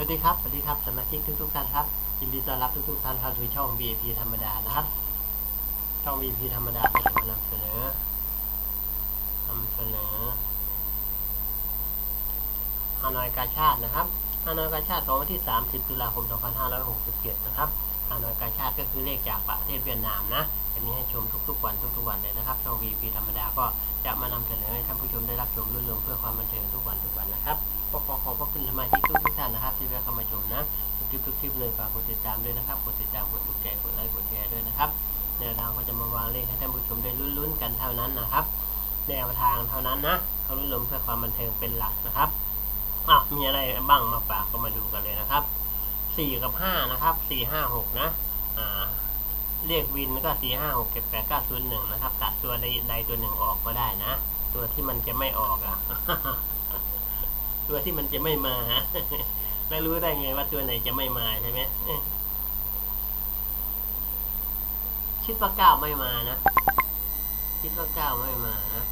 สวัสดีครับ สวัสดีครับ สมาชิกทุกๆท่านครับ ยินดีต้อนรับทุกๆท่านเข้าสู่ช่อง BAP ธรรมดานะครับ ช่อง BAP ธรรมดาก็จะมานำเสนอนำเสนอฮานอยกาชาตินะครับฮานอยกาชาติของวันที่ 30 ตุลาคม 2567 นะครับฮานอยกาชาติก็คือเลขจากประเทศเวียดนามนะจะมีให้ชมทุกๆวันทุกๆวันเลยนะครับ ช่อง BAP ธรรมดาก็จะมานำเสนอให้ท่านผู้ชมได้รับชมรื่นรมเพื่อความบันเทิงทุกวันทุกวันนะครับ ลิปทุกคลิปเลยฝากกดติดตามด้วยนะครับ กดติดตาม กดถูกใจ กดไลค์ กดแชร์ด้วยนะครับ แนวทางก็จะมาวางเลขให้ท่านผู้ชมได้ลุ้นๆกันเท่านั้นนะครับ แนวทางเท่านั้นนะเขาลุ้นลมเพื่อความบันเทิงเป็นหลักนะครับอะมีอะไรบ้างมาฝากก็มาดูกันเลยนะครับสี่กับห้านะครับสี่ห้าหกนะอ่าเรียกวินก็สี่ห้าหกเจ็ดแปดเก้าศูนย์หนึ่งนะครับ ตัดตัวใดใดตัวหนึ่งออกก็ได้นะ ตัวที่มันจะไม่ออกอะ ตัวที่มันจะไม่มา แล้วรู้ได้ไงว่าตัวไหนจะไม่มาใช่ไหมคิดว่าเก้าไม่มานะ คิดว่าเก้าไม่มานะ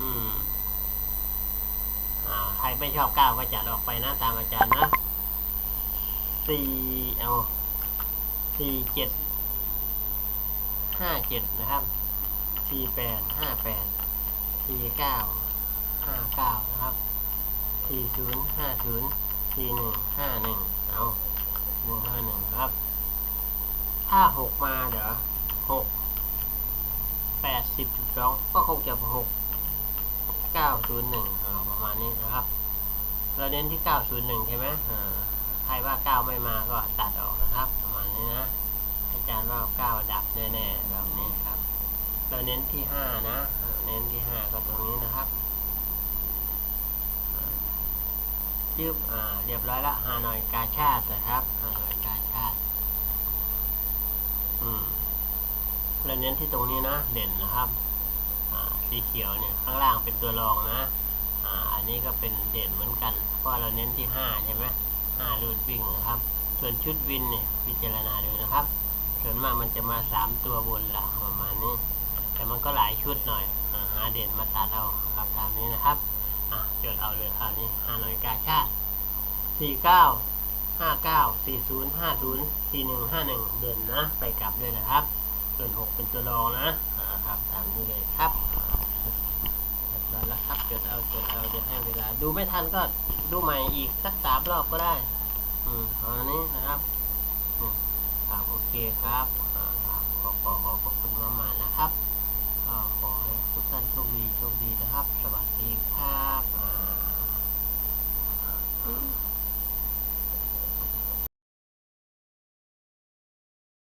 อืมอ่าใครไม่ชอบเก้าก็จัดออกไปนะตามอาจารย์นะสี่เอาสี่เจ็ดห้าเจ็ดนะครับสี่แปดห้าแปดสี่เก้าห้าเก้านะครับ สี่ศูนย์ห้าศูนย์สี่หนึ่งห้าหนึ่งเอาหนึ่งห้าหนึ่งครับ ถ้าหกมาเดี๋ยวหกแปดสิบจุดสองก็คงจะหกเก้าศูนย์หนึ่งประมาณนี้นะครับ เราเน้นที่เก้าศูนย์หนึ่งใช่ไหมใครว่าเก้าไม่มาก็ตัดออกนะครับ ประมาณนี้นะอาจารย์ว่าเก้าดับแน่ๆแบบนี้ครับ เราเน้นที่ห้านะ เน้นที่ห้าก็ตรงนี้นะครับ ยืบอ่าเรียบร้อยละฮานอยกาชาตินะครับฮานอยกาชาติอืมเราเน้นที่ตรงนี้นะเด่นนะครับอ่าสีเขียวเนี่ยข้างล่างเป็นตัวรองนะอ่าอันนี้ก็เป็นเด่นเหมือนกัน เพราะเราเน้นที่ห้าใช่ไหมห้ารูดวิ่งนะครับ ส่วนชุดวินเนี่ยพิจารณาดูนะครับ ส่วนมากมันจะมาสามตัวบนละประมาณนี้ แต่มันก็หลายชุดหน่อยอหาเด่นมาตัดเอาครับตามนี้นะครับอะจดเอาเลยคราวนี้ฮานอยกาชาติ สี่เก้าห้าเก้าสี่ศูนย์ห้าศูนย์สี่หนึ่งห้าหนึ่งเด่นนะ ไปกลับด้วยนะครับ ส่วนหกเป็นตัวรองนะอ่าครับตามนี้เลยครับเรียบร้อแล้วครับจดเอาจดเอาจะให้เวลา ดูไม่ทันก็ดูใหม่อีกสักสามรอบก็ได้ อืมอันนี้นะครับอืมครับโอเคครับอ่าครับขอขอขอขอบคุณมากๆนะครับ